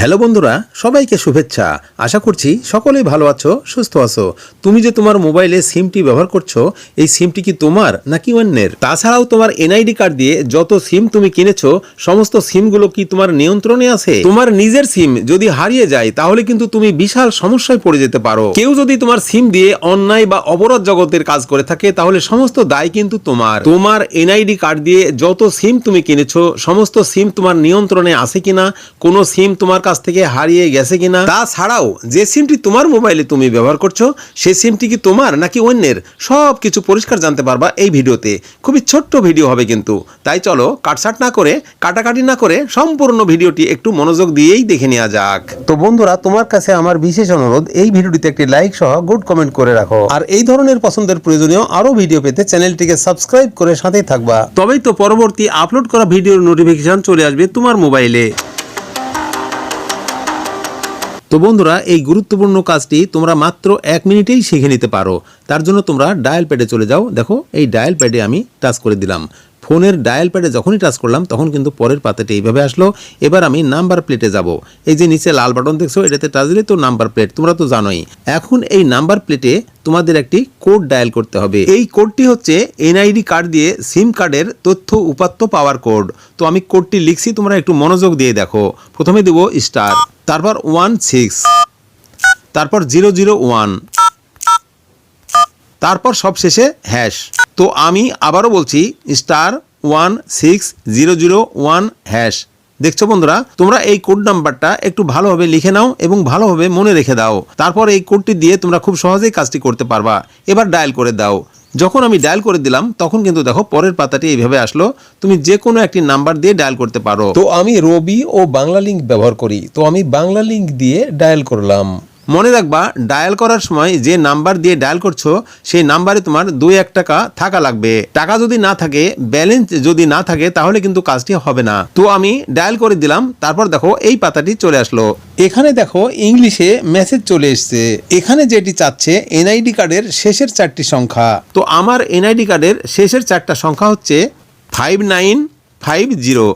Hello বন্ধুরা, সবাইকে শুভেচ্ছা। আশা করছি সকলেই ভালো আছো, সুস্থ আছো। তুমি যে তোমার মোবাইলে সিমটি ব্যবহার করছ, এই সিমটি কি তোমার নাকি অন্যের? তাছাড়াও তোমার এনআইডি কার্ড দিয়ে যত সিম তুমি কিনেছো, সমস্ত সিমগুলো কি তোমার নিয়ন্ত্রণে আছে? তোমার নিজের সিম যদি হারিয়ে যায়, তাহলে কিন্তু তুমি বিশাল সমস্যায় পড়ে যেতে পারো। কেউ যদি তোমার সিম দিয়ে অন্যায় বা অপরাধ জগতের কাজ করে থাকে, তাহলে সমস্ত দায় কিন্তু তোমার। তোমার এনআইডি কার্ড দিয়ে যত সিম তুমি কিনেছো, সমস্ত সিম তোমার নিয়ন্ত্রণে আছে কিনা, কোনো সিম তোমার কাছ থেকে হারিয়ে গেছে কিনা তাছাড়াও যে সিমটি তোমার মোবাইলে তুমি ব্যবহার করছ সেই সিমটি কি তোমার নাকি অন্যের? সব কিছু পরিষ্কার জানতে পারবা এই ভিডিওতে। খুবই ছোট্ট ভিডিও হবে কিন্তু। তাই চলো কাটসাট না করে কাটাকাটি না করে সম্পূর্ণ ভিডিওটি একটু মনোযোগ দিয়েই দেখে নেওয়া যাক। তো বন্ধুরা তোমার কাছে আমার বিশেষ অনুরোধ এই ভিডিওটিতে একটি লাইক সহ গুড কমেন্ট করে রাখো। আর এই ধরনের পছন্দের প্রয়োজনীয় আরও ভিডিও পেতে চ্যানেলটিকে সাবস্ক্রাইব করে সাথেই থাকবা। তবেই তো পরবর্তী আপলোড করা ভিডিওর নোটিফিকেশন চলে আসবে তোমার মোবাইলে তো বন্ধুরা, এই গুরুত্বপূর্ণ কাজটি তোমরা মাত্র এক মিনিটেই শিখে নিতে পারো। তার জন্য তোমরা ডায়াল প্যাডে চলে যাও। দেখো, এই ডায়াল প্যাডে আমি টাচ করে দিলাম। ফোনের ডায়াল প্যাডে যখনই টাচ করলাম, তখন কিন্তু পরের পাতাটি এইভাবে আসলো। এবার আমি নাম্বার প্লেটে যাব। এই যে নিচে লাল বাটন দেখছ, এটাতে টাচ দিলে তো নাম্বার প্লেট, তোমরা তো জানোই। এখন এই নাম্বার প্লেটে তোমাদের একটি কোড ডায়াল করতে হবে। এই কোডটি হচ্ছে এনআইডি কার্ড দিয়ে সিম কার্ডের তথ্য উপাত্ত পাওয়ার কোড। তো আমি কোডটি লিখছি, তোমরা একটু মনোযোগ দিয়ে দেখো। প্রথমে দেবো স্টার, তারপর ওয়ান সিক্স, তারপর জিরো জিরো ওয়ান। তারপর সব শেষে হ্যাশ তো আমি আবারও বলছি star one six zero zero one hash দেখছ বন্ধুরা, তোমরা এই কোড নাম্বারটা একটু ভালোভাবে লিখে নাও এবং ভালোভাবে মনে রেখে দাও। তারপর এই কোডটি দিয়ে তোমরা খুব সহজেই কাজটি করতে পারবা। এবার ডায়াল করে দাও। যখন আমি ডায়াল করে দিলাম, তখন কিন্তু দেখো পরের পাতাটি এইভাবে আসলো। তুমি যে কোনো একটি নাম্বার দিয়ে ডায়াল করতে পারো। তো আমি রবি ও বাংলা লিঙ্ক ব্যবহার করি। তো আমি বাংলা লিঙ্ক দিয়ে ডায়াল করলাম। মনে রাখবা ডায়াল করার সময় যে নাম্বার দিয়ে ডায়াল করছ, সেই নাম্বারে তোমার দুই এক টাকা থাকা লাগবে। টাকা যদি না থাকে ব্যালেন্স যদি না থাকে, তাহলে কিন্তু কাজটি হবে না। তো আমি ডায়াল করে দিলাম, তারপর দেখো এই পাতাটি চলে আসলো। এখানে দেখো ইংলিশে মেসেজ চলে এসছে। এখানে যেটি চাচ্ছে এনআইডি কার্ডের শেষের চারটি সংখ্যা। তো আমার এনআইডি কার্ডের শেষের চারটা সংখ্যা হচ্ছে ফাইভ নাইন ফাইভ জিরো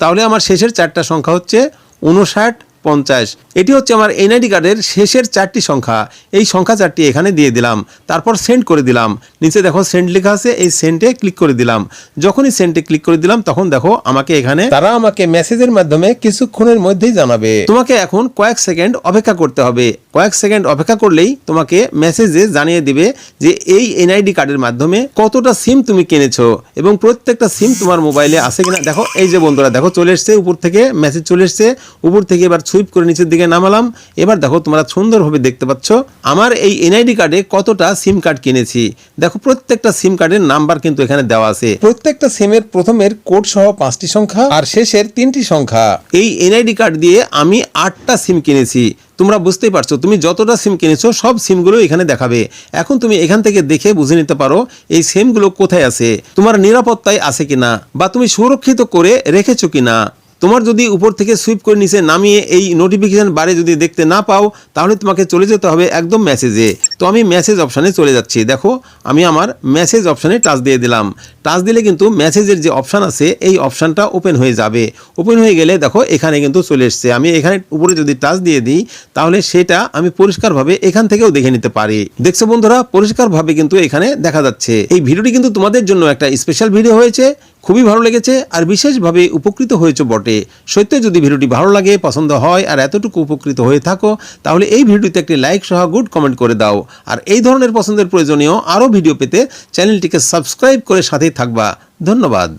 তাহলে আমার শেষের চারটা সংখ্যা হচ্ছে উনষাট পঞ্চাশ। এটি হচ্ছে আমার এনআইডি কার্ডের শেষের চারটি সংখ্যা। এই সংখ্যা চারটি এখানে দিয়ে দিলাম। তারপর সেন্ড করে দিলাম। নিচে দেখো সেন্ড লেখা আছে। এই সেন্টে ক্লিক করে দিলাম। যখনই সেন্টে ক্লিক করে দিলাম তখন দেখো আমাকে এখানে তারা আমাকে মেসেজের মাধ্যমে কিছুক্ষণের মধ্যেই জানাবে। তোমাকে এখন কয়েক সেকেন্ড অপেক্ষা করতে হবে। কয়েক সেকেন্ড অপেক্ষা করলেই তোমাকে মেসেজে জানিয়ে দিবে যে এই এনআইডি কার্ডের মাধ্যমে কতটা সিম তুমি কিনেছো এবং প্রত্যেকটা সিম তোমার মোবাইলে আছে কিনা। দেখো এই যে বন্ধুরা দেখো চলে এসছে উপর থেকে মেসেজ চলে এসছে। উপর থেকে এবার সুইপ করে নিচের দিকে নামালাম। এবার দেখো তোমরা সুন্দরভাবে দেখতে পাচ্ছ, আমার এই এনআইডি কার্ডে কতটা সিম কার্ড কিনেছি। দেখো প্রত্যেকটা সিম কার্ডের নাম্বার কিন্তু এখানে দেওয়া আছে। প্রত্যেকটা সিমের প্রথমের কোড সহ পাঁচটি সংখ্যা আর শেষের তিনটি সংখ্যা। এই এনআইডি কার্ড দিয়ে আমি আটটা সিম কিনেছি। তোমরা বুঝতেই পারছ, তুমি যতটা সিম কিনেছো, সব সিমগুলো এখানে দেখাবে। এখন তুমি এখান থেকে দেখে বুঝে নিতে পারো, এই সিমগুলো কোথায় আছে? তোমার নিরাপত্তায় আছে কিনা? বা তুমি সুরক্ষিত করে রেখেছো কিনা? তোমার যদি উপর থেকে সুইপ করে নিচে নামিয়ে এই নোটিফিকেশান বারে যদি দেখতে না পাও, তাহলে তোমাকে চলে যেতে হবে একদম মেসেজে তো আমি মেসেজ অপশানে চলে যাচ্ছি। দেখো, আমি আমার মেসেজ অপশানে টাচ দিয়ে দিলাম। টাচ দিলে কিন্তু মেসেজের যে অপশান আছে, এই অপশানটা ওপেন হয়ে যাবে। ওপেন হয়ে গেলে দেখো, এখানে কিন্তু চলে এসছে। আমি এখানে উপরে যদি টাচ দিয়ে দিই, তাহলে সেটা আমি পরিষ্কারভাবে এখান থেকেও দেখে নিতে পারি। দেখছ বন্ধুরা, পরিষ্কারভাবে কিন্তু এখানে দেখা যাচ্ছে। এই ভিডিওটি কিন্তু তোমাদের জন্য একটা স্পেশাল ভিডিও হয়েছে। খুবই ভালো লেগেছে আর বিশেষভাবে উপকৃত হয়েছে বটে। সত্যি যদি ভিডিওটি ভালো লাগে, পছন্দ হয় আর এতটুকু উপকৃত হয়ে থাকো, তাহলে এই ভিডিওতে একটি লাইক সহ গুড কমেন্ট করে দাও। আর এই ধরনের পছন্দের প্রয়োজনীয় আরও ভিডিও পেতে চ্যানেলটিকে সাবস্ক্রাইব করে সাথেই থাকবা। ধন্যবাদ।